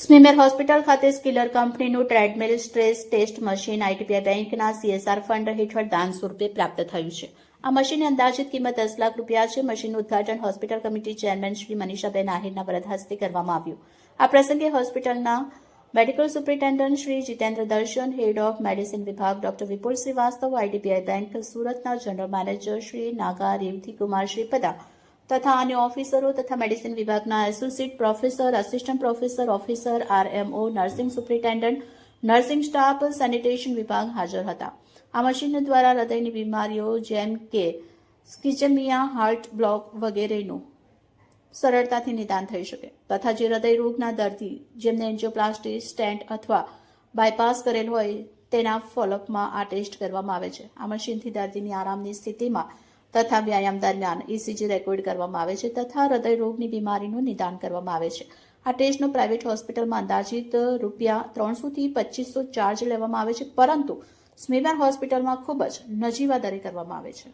SMIMER hospital ખાતે સ્કિલર કંપનીનું treadmill stress test machine ITPI બેંકના સીએસઆર ફંડ હેઠળ દાન સ્વરૂપે પ્રાપ્ત થયું છે. આ મશીનની અંદાજિત કિંમત દસ લાખ રૂપિયા છે. મશીનનું ઉદઘાટન hospital committee chairman Shri Manishaben આહિરના વરદ હસ્તે કરવામાં આવ્યું. આ પ્રસંગે હોસ્પિટલના medical superintendent Shri Jitendra Darshan, head of medicine વિભાગ doctor Vipul Shrivastava IDBI bank સુરતના જનરલ મેનેજર શ્રી નાગા રેવતી કુમાર શ્રીપદા તથા અન્ય ઓફિસરો તથા મેડિસિન વિભાગના associate professor assistant professor officer RMO nursing superintendent nursing staff sanitation વિભાગ હાજર હતા. આ મશીન દ્વારા હૃદયની બીમારીઓ જેમ કે સ્કિઝેમિયા હાર્ટ બ્લોક વગેરેનું સરળતાથી નિદાન થઈ શકે તથા જે હૃદય રોગના દર્દી જેમને એન્જિયોપ્લાસ્ટી, સ્ટેન્ટ અથવા બાયપાસ કરેલ હોય તેના ફોલોઅપમાં આ ટેસ્ટ કરવામાં આવે છે. આ મશીનથી દર્દીની આરામની સ્થિતિમાં તથા વ્યાયામ દરમિયાન ઇસીજી રેકોર્ડ કરવામાં આવે છે તથા હૃદય રોગની બીમારીનું નિદાન કરવામાં આવે છે. આ ટેસ્ટનો પ્રાઇવેટ હોસ્પિટલમાં અંદાજિત રૂપિયા ત્રણસોથી પચીસો ચાર્જ લેવામાં આવે છે, પરંતુ સ્મીમેર હોસ્પિટલમાં ખૂબ જ નજીવા દરે કરવામાં આવે છે.